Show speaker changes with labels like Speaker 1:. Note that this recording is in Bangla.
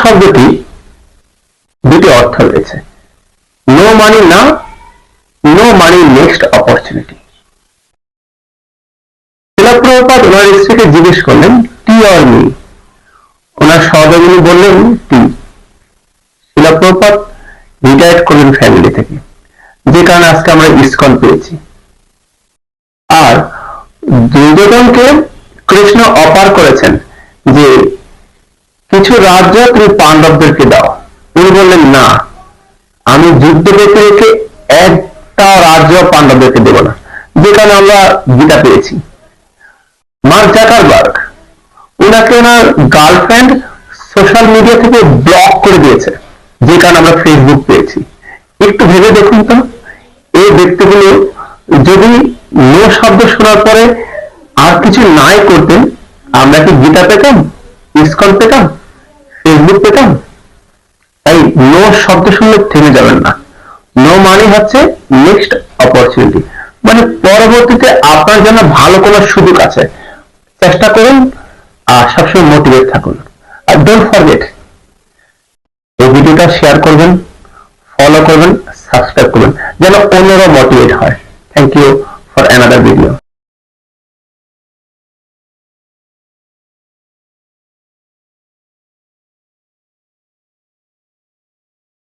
Speaker 1: শব্দটি দুটি অর্থ রয়েছে। নো মানি না নো মানি নেক্সট অপরচুনিটি শিলাপ্রপাত ওনার স্ত্রীকে জিজ্ঞেস করলেন টি অর মি ওনার সহযোগিনী বললেন টি শিলাপ্রপাত রিটায়ার্ড করলেন ফ্যামিলি থেকে। যে কারণে আজকে আমরা ইসকন পেয়েছি। আর দুর্যোধনকে কৃষ্ণ অপার করেছেন যে কিছু রাজ্য তুমি পাণ্ডবদেরকে দাও। তিনি বললেন, না, আমি যুদ্ধ পেতে রেখে একটা রাজ্য পাণ্ডবদেরকে দেব না যে কারণে আমরা গীতা পেয়েছি। মার্ক জাকারবার্গ ওনাকে ওনার গার্লফ্রেন্ড সোশ্যাল মিডিয়া থেকে ব্লক করে দিয়েছে, যে কারণে আমরা ফেসবুক পেয়েছি। একটু ভেবে দেখুন তো, এই ব্যক্তিগুলো যদি নো শব্দ শোনার পরে আর কিছু নাই করতেন, আমরা কি গীতা পেতাম? ইসকন পেতাম? ফেসবুক পেতাম তাই নো শব্দ শুনলে থেমে যাবেন না। নো মানে হচ্ছে নেক্সট অপরচুনিটি মানে পরবর্তীতে আপনার জন্য ভালো কোনো সুযোগ আছে। চেষ্টা করুন আর সবসময় মোটিভেট থাকুন। আর ডোন্ট ফরগেট এই ভিডিওটা শেয়ার করবেন ফলো করবেন সাবস্ক্রাইব করবেন, যেন অন্যরা মোটিভেট হয়। Thank you for another video